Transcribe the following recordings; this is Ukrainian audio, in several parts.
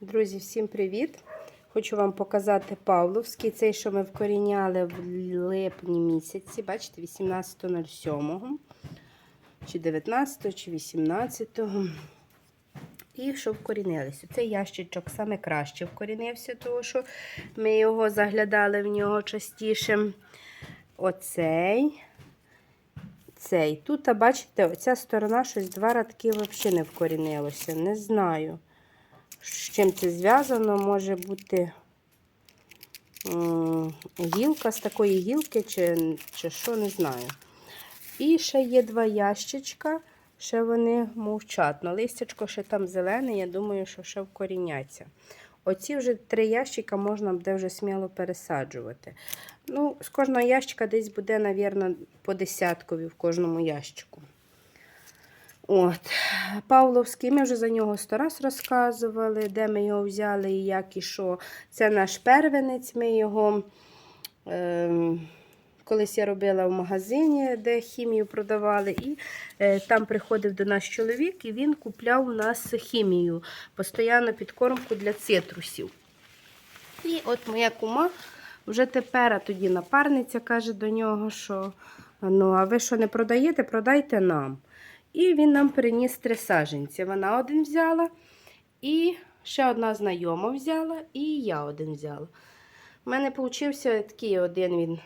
Друзі, всім привіт! Хочу вам показати Павловський. Цей, що ми вкоріняли в липні місяці. Бачите, 18.07 чи 19, чи 18. І що вкорінилися. Цей ящичок саме краще вкорінився, тому що ми його заглядали в нього частіше. Оцей. Цей. Тут, бачите, оця сторона щось два радки взагалі не вкорінилося. Не знаю. З чим це зв'язано, може бути гілка з такої гілки, чи, чи що, не знаю. І ще є два ящичка, ще вони мовчать. Но листячко ще там зелене, я думаю, що ще вкоріняться. Оці вже три ящика можна буде вже сміло пересаджувати. Ну, з кожного ящика десь буде, мабуть, по десяткові в кожному ящику. От. Павловський, ми вже за нього сто раз розказували, де ми його взяли і як і що. Це наш первенець. Ми його е, колись я робила в магазині, де хімію продавали, і е, там приходив до нас чоловік, і він купляв у нас хімію, постійно підкормку для цитрусів. І от моя кума вже тепер, а тоді напарниця каже до нього, що ну, а ви що не продаєте, продайте нам. І він нам приніс три саженці. Вона один взяла, і ще одна знайома взяла, і я один взяла. У мене вийшов такий один він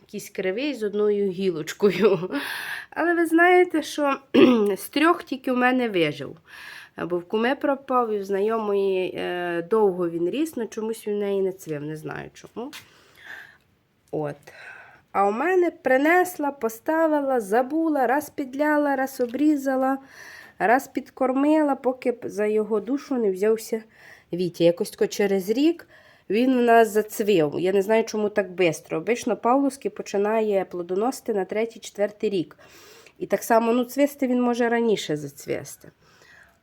якийсь кривий з одною гілочкою. Але ви знаєте, що з трьох тільки в мене вижив. Бо в куми пропав, і в знайомої е, довго він ріс, але чомусь він в неї не цвів, не знаю чому. От. А у мене принесла, поставила, забула, раз підляла, раз обрізала, раз підкормила, поки за його душу не взявся Вітя. Якось через рік він у нас зацвів. Я не знаю, чому так швидко. Обично Павловський починає плодоносити на третій-четвертий рік. І так само ну, цвісти він може раніше зацвісти.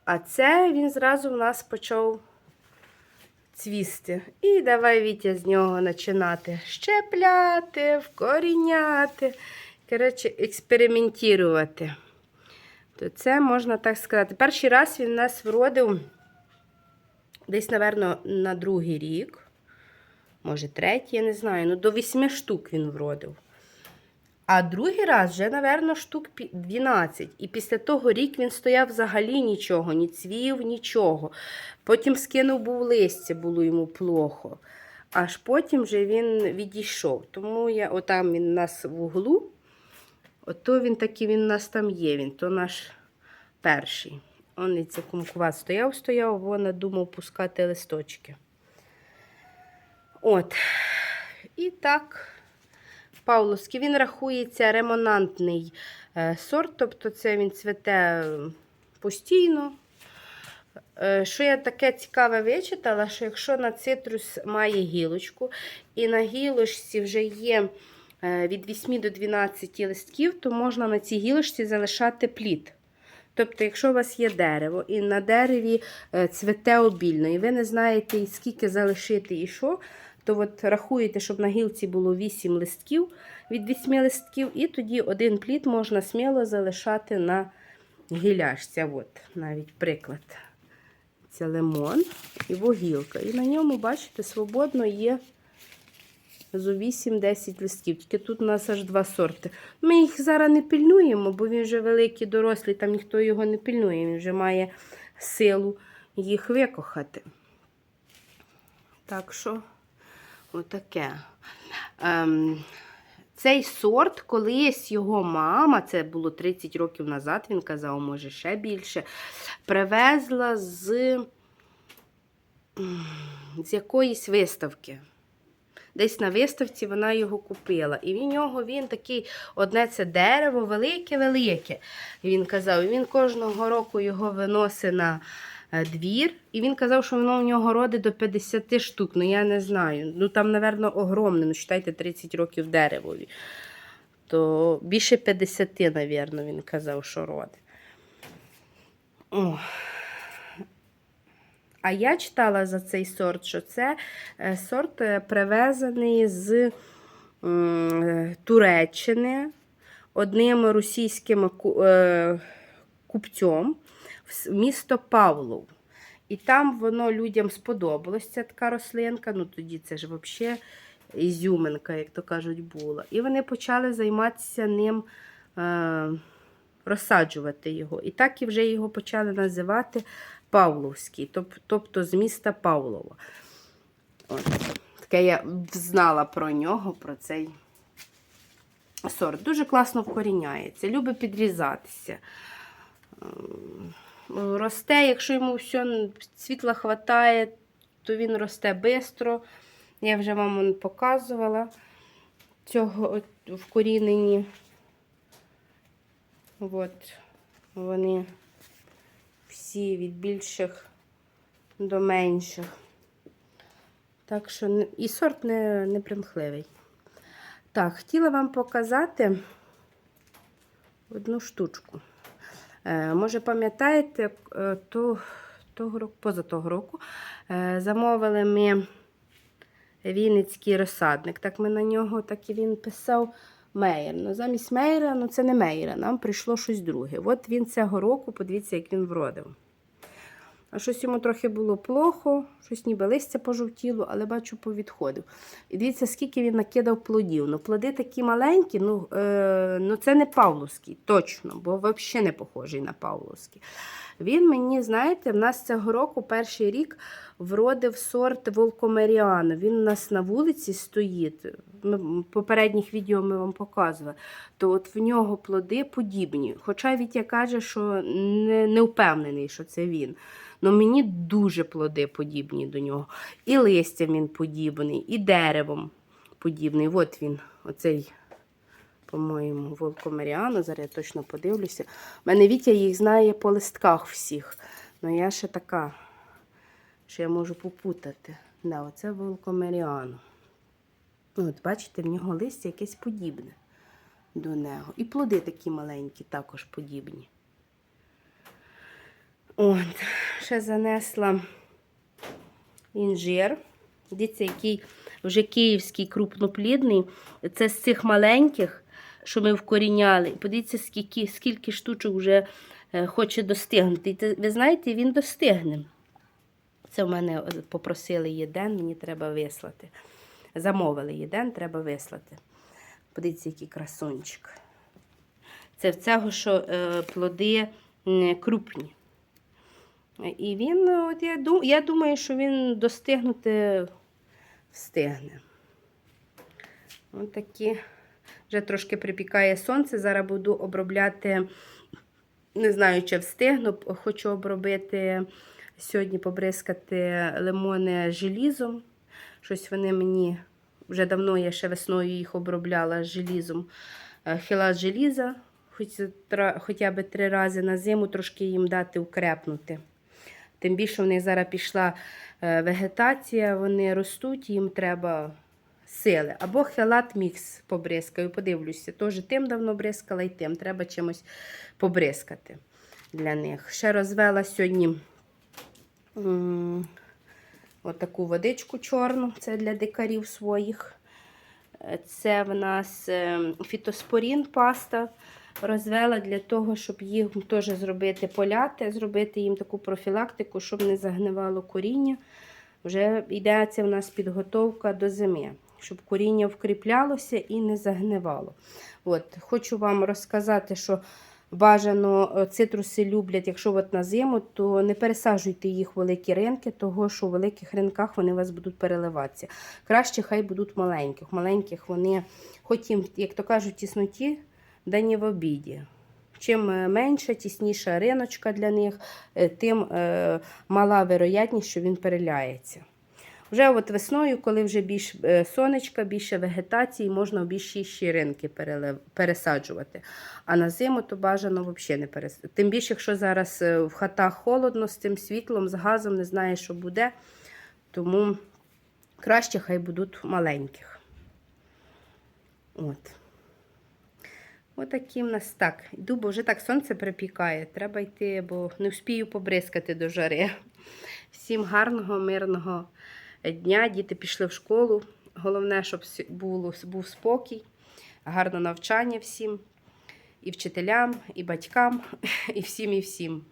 А це він зразу в нас почав цвісти. І давай Вітя з нього починати щепляти, вкоріняти, коротше, експериментувати. То це можна так сказати. Перший раз він нас вродив десь, напевно, на другий рік. Може, третій, я не знаю. Ну, до вісьми штук він вродив. А другий раз вже, напевно, штук 12. І після того рік він стояв взагалі нічого, ні цвів, нічого. Потім скинув був листя, було йому плохо. Аж потім вже він відійшов. Тому я, отам він у нас в углу. Ото він такий він у нас там є. Він то наш перший. Он і це кумкуват стояв, стояв, вона думав пускати листочки. От. І так. Павловський, він рахується ремонантний е, сорт, тобто це він цвете постійно. Е, Що я таке цікаве вичитала, що якщо на цитрус має гілочку, і на гілочці вже є е, від 8 до 12 листків, то можна на цій гілочці залишати плід. Тобто, якщо у вас є дерево, і на дереві цвете обільно, і ви не знаєте, скільки залишити і що, то от рахуєте, щоб на гілці було 8 листків від 8 листків, і тоді один плід можна сміло залишати на гіляшці. От навіть приклад. Це лимон і вугілка. І на ньому, бачите, свободно є зо 8-10 листків. Тільки тут у нас аж два сорти. Ми їх зараз не пильнуємо, бо він вже великий, дорослий, там ніхто його не пильнує, він вже має силу їх викохати. Так що. Отаке. Ем, цей сорт, колись його мама, це було 30 років назад, він казав, може ще більше, привезла з, з якоїсь виставки. Десь на виставці вона його купила. І в нього він такий, одне це дерево, велике-велике. Він казав, він кожного року його виносить на двір. І він казав, що воно в нього родить до 50 штук. Ну я не знаю. Ну там, напевно, огромне. Ну, читайте, 30 років деревові. То більше 50, напевно, він казав, що родить. О. А я читала за цей сорт, що це е, сорт е, привезений з Туреччини одним російським ку- е, купцем місто Павлов. І там воно людям сподобалось, ця така рослинка. Ну тоді це ж взагалі ізюминка, як то кажуть, була. І вони почали займатися ним, е, розсаджувати його. І так і вже його почали називати Павловський, тоб- тобто з міста Павлова. От. Таке я знала про нього, про цей сорт. Дуже класно вкоріняється, любить підрізатися. Ем, Росте, якщо йому все світла вистачає, то він росте швидко. Я вже вам показувала цього вкорінені. От вони всі від більших до менших. Так що і сорт не, не примхливий. Так, хотіла вам показати одну штучку. Е, може, пам'ятаєте, е, то, того року, поза того року замовили ми Вінницький розсадник. Так ми на нього так і він писав Мейер. Ну, замість Мейера, ну це не Мейера, нам прийшло щось друге. От він цього року, подивіться, як він вродив. А щось йому трохи було плохо, щось ніби листя пожовтіло, але бачу, повідходив. І дивіться, скільки він накидав плодів. Ну, плоди такі маленькі, ну, е, ну це не Павловський, точно, бо взагалі не похожий на Павловський. Він мені, знаєте, в нас цього року перший рік вродив сорт Волкомеріано. Він у нас на вулиці стоїть. Ми, попередніх відео ми вам показували. То от в нього плоди подібні. Хоча Вітя каже, що не, не впевнений, що це він. Ну мені дуже плоди подібні до нього. І листям він подібний, і деревом подібний. От він, оцей, по-моєму, Волкомеріано. Зараз я точно подивлюся. У мене Вітя їх знає по листках всіх. Ну я ще така, що я можу попутати. Да, оце Волкомеріано. От, бачите, в нього листя якесь подібне до нього. І плоди такі маленькі, також подібні. От, ще занесла інжир. Дивіться, який вже київський крупноплідний. Це з цих маленьких, що ми вкоріняли. Подивіться, скільки, скільки штучок вже е, хоче достигнути. Ви знаєте, він достигне. Це в мене е, попросили єден, мені треба вислати. Замовили єден, треба вислати. Подивіться, який красунчик. Це в цього, що е, плоди м, крупні. І він, е, от я, я думаю, що він достигнути встигне. Ось такі. Вже трошки припікає сонце. Зараз буду обробляти, не знаю, чи встигну. Хочу обробити сьогодні побризкати лимони желізом. Щось вони мені вже давно я ще весною їх обробляла желізом. Е, Хілат желіза, хоч, хоча б три рази на зиму, трошки їм дати укрепнути. Тим більше в них зараз пішла е, вегетація, вони ростуть, їм треба сили. Або хелат мікс побризкаю, подивлюся. Теж тим давно бризкала і тим. Треба чимось побризкати для них. Ще розвела сьогодні отаку водичку чорну, це для дикарів своїх. Е, Це в нас е, фітоспорін паста розвела для того, щоб їм теж зробити поляти, зробити їм таку профілактику, щоб не загнивало коріння. Вже йдеться в нас підготовка до зими, щоб коріння вкріплялося і не загнивало. От, хочу вам розказати, що бажано е, цитруси люблять, якщо от на зиму, то не пересаджуйте їх в великі ринки, того що в великих ринках вони у вас будуть переливатися. Краще хай будуть маленьких. Маленьких вони, хоч їм, як то кажуть, тісноті, да не в обіді. Чим е, менша, тісніша риночка для них, е, тим мала вероятність, що він переляється. Вже от весною, коли вже більш е, сонечка, більше вегетації, можна в більші ринки перелив- пересаджувати. А на зиму то бажано взагалі не пересаджувати. Тим більше, якщо зараз е, в хатах холодно, з тим світлом, з газом, не знає, що буде. Тому краще хай будуть маленьких. От. Отакі в нас так. Йду, бо вже так сонце припікає. Треба йти, бо не вспію побризкати до жари. Всім гарного, мирного дня. Діти пішли в школу. Головне, щоб було, був спокій, гарне навчання всім, і вчителям, і батькам, і всім, і всім.